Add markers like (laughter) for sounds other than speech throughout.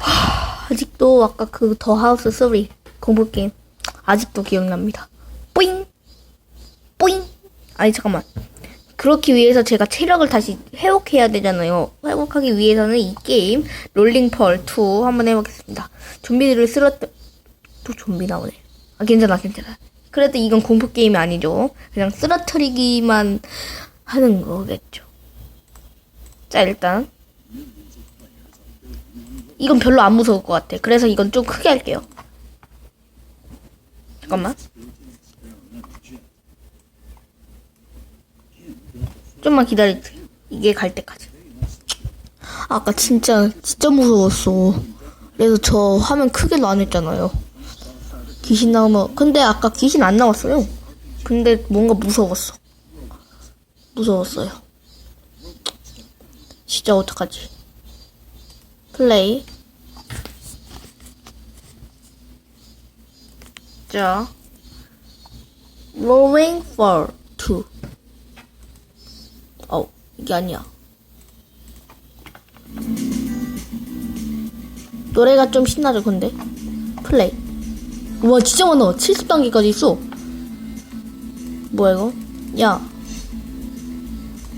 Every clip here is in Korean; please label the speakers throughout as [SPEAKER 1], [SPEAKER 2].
[SPEAKER 1] 아직도 아까 그 더 하우스 3 공포 게임 아직도 기억납니다. 뿌잉 뿌잉 아니 잠깐만 그렇기 위해서 제가 체력을 다시 회복해야 되잖아요. 회복하기 위해서는 이 게임 롤링펄 2 한번 해보겠습니다. 좀비들을 쓰러뜨 또 좀비 나오네. 아 괜찮아 괜찮아. 그래도 이건 공포 게임이 아니죠. 그냥 쓰러뜨리기만 하는 거겠죠. 자 일단 이건 별로 안 무서울 것 같아. 그래서 이건 좀 크게 할게요. 잠깐만. 좀만 기다려주세요. 이게 갈 때까지. 아까 진짜 진짜 무서웠어. 그래서 저 화면 크게도 안 했잖아요. 귀신 나오면 근데 아까 귀신 안 나왔어요. 근데 뭔가 무서웠어. 무서웠어요. 진짜 어떡하지? 플레이. 자, Rolling for two. 어, 이게 아니야. 노래가 좀 신나죠, 근데? 플레이. 우와, 진짜 많아. 70단계까지 있어. 뭐야, 이거? 야.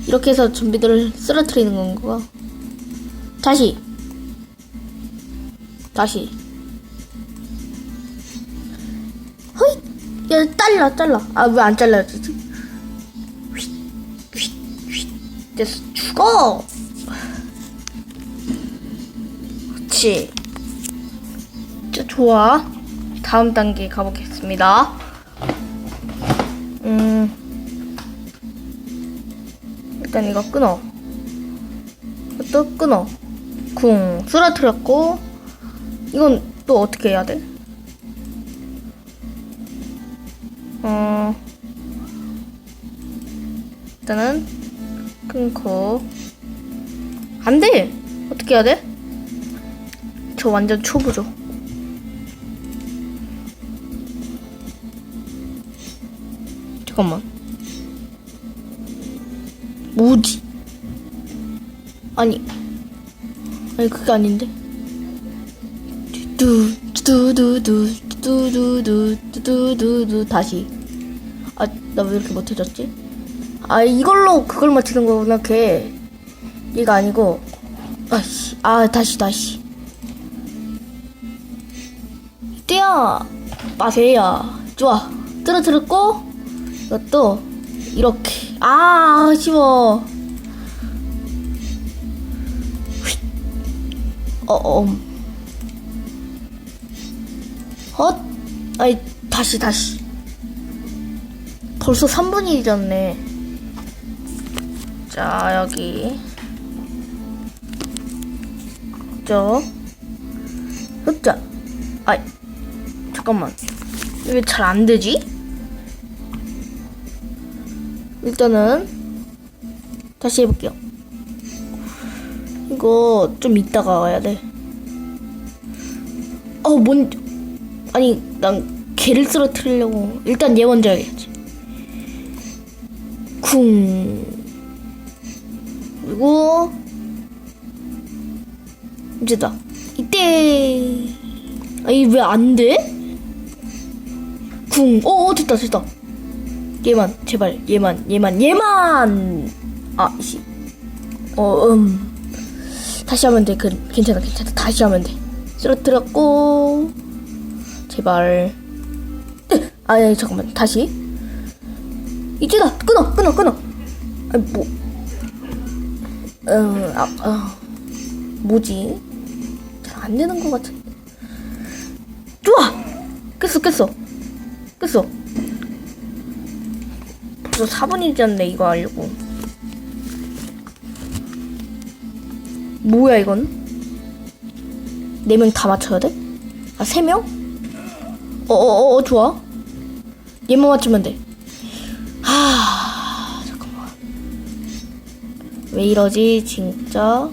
[SPEAKER 1] 이렇게 해서 좀비들을 쓰러뜨리는 건가? 다시. 다시. 허이! 야, 잘라, 잘라. 아, 왜안 휙. 됐어. 죽어! 그렇지. 진짜 좋아. 다음 단계 가보겠습니다. 음. 일단 이거 끊어. 이것도 끊어. 쿵. 쓰러뜨렸고. 이건 또 어떻게 해야 돼? 어. 일단은 끊고. 안 돼! 어떻게 해야 돼? 저 완전 초보죠. 잠깐만. 뭐지? 아니. 아니, 그게 아닌데. 두두두 두두두 두두두 다시 아 나 왜 이렇게 못해졌지? 아 이걸로 그걸 맞히는 거구나 걔 얘가 아니고 아씨 아 다시 다시 뛰어 마세요 좋아 떨어뜨렸고 이것도 이렇게 아 아쉬워 어어 어. 헛! 아이, 다시, 다시. 벌써 3분이 잊었네. 자, 여기. 저. 흡자. 아이, 잠깐만. 왜 잘 안 되지? 일단은, 다시 해볼게요. 이거 좀 이따가 와야 돼. 어, 뭔, 아니, 난 개를 쓰러뜨리려고. 일단 얘 먼저 해야지. 쿵. 그리고, 이제다. 이때. 아니, 왜 안 돼? 쿵. 어, 어, 됐다, 됐다. 얘만, 제발, 얘만, 얘만, 얘만! 아, 씨. 어, 음. 다시 하면 돼. 그, 괜찮아, 괜찮아. 다시 하면 돼. 쓰러뜨렸고, 제발. 으, 아, 야, 잠깐만. 다시. 이제다! 끊어! 끊어! 끊어! 아, 뭐. 음, 아, 아. 뭐지? 잘 안 되는 것 같은데. 좋아! 깼어, 깼어. 깼어. 벌써 4분이 지났네, 이거 하려고. 뭐야, 이건? 4명 다 맞춰야 돼? 아, 3명? 어어어, 어, 좋아. 얘만 맞추면 돼. 하, 잠깐만. 왜 이러지, 진짜?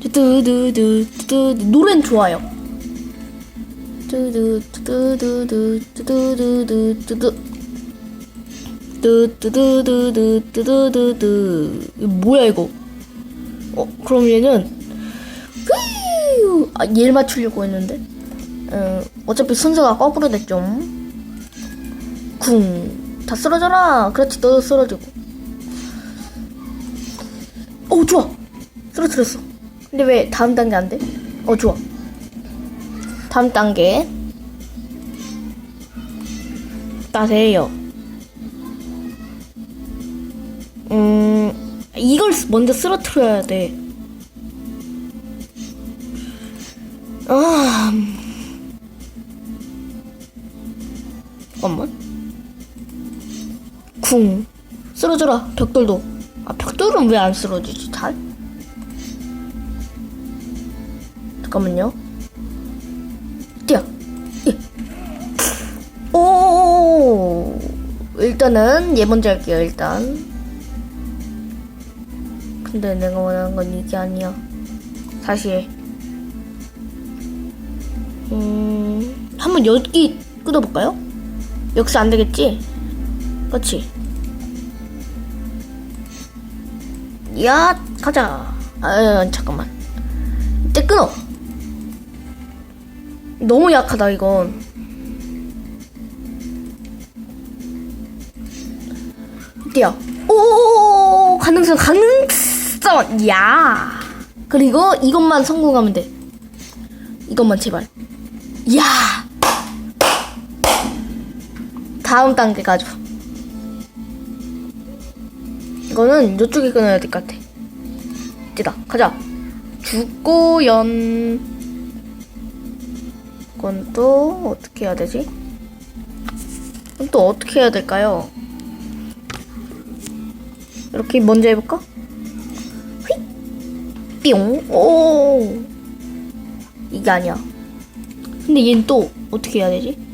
[SPEAKER 1] 두두두두두두 노래는 좋아요. 두두두두두두두두두두 두 두두두두두두두두 뭐야 이거? 어 그럼 얘는 휴. 아, 얘를 맞추려고 했는데. 어, 어차피 순서가 거꾸로 됐죠. 쿵. 다 쓰러져라. 그렇지, 너도 쓰러지고. 오, 좋아. 쓰러뜨렸어. 근데 왜 다음 단계 안 돼? 어, 좋아. 다음 단계. 따세요. 음, 이걸 먼저 쓰러뜨려야 돼. 아, 잠깐만. 쿵. 쓰러져라, 벽돌도. 아, 벽돌은 왜 안 쓰러지지, 잘? 잠깐만요. 뛰어. 예. 오, 일단은 얘 먼저 할게요, 일단. 근데 내가 원하는 건 이게 아니야. 사실. 음, 한번 여기 끊어볼까요? 역시 안 되겠지? 그렇지. 야, 가자. 아, 잠깐만. 이때 끊어. 너무 약하다, 이건. 이때야. 오, 가능성, 가능성, 야. 그리고 이것만 성공하면 돼. 이것만 제발. 야. 다음 단계 가죠. 이거는 이쪽에 끊어야 될 것 같아. 이제다. 가자. 죽고 연. 이건 또 어떻게 해야 되지? 이건 또 어떻게 해야 될까요? 이렇게 먼저 해볼까? 휙! 뿅! 오! 이게 아니야. 근데 얘는 또 어떻게 해야 되지?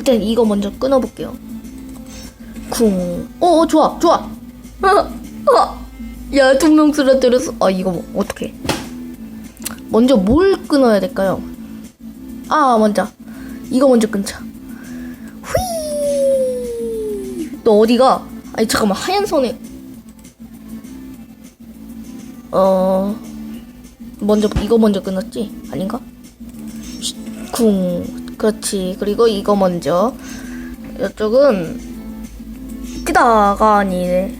[SPEAKER 1] 일단 이거 먼저 끊어볼게요. 쿵. 오, 좋아, 좋아. (laughs) 어, 어. 야, 두 명 쓰러뜨렸어. 아, 이거 뭐, 어떡해. 먼저 뭘 끊어야 될까요? 아, 먼저. 이거 먼저 끊자. 휘. 너 어디가? 아니, 잠깐만, 하얀 선에. 어. 먼저, 이거 먼저 끊었지? 아닌가? 쉿, 쿵. 그렇지. 그리고 이거 먼저. 이쪽은 끼다가 아니네.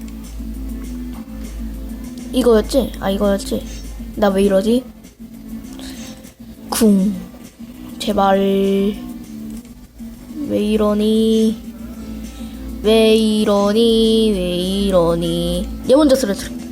[SPEAKER 1] 이거였지? 아 이거였지? 나 왜 이러지? 쿵. 제발. 왜 이러니? 왜 이러니? 왜 이러니? 얘 먼저 쓰러뜨려.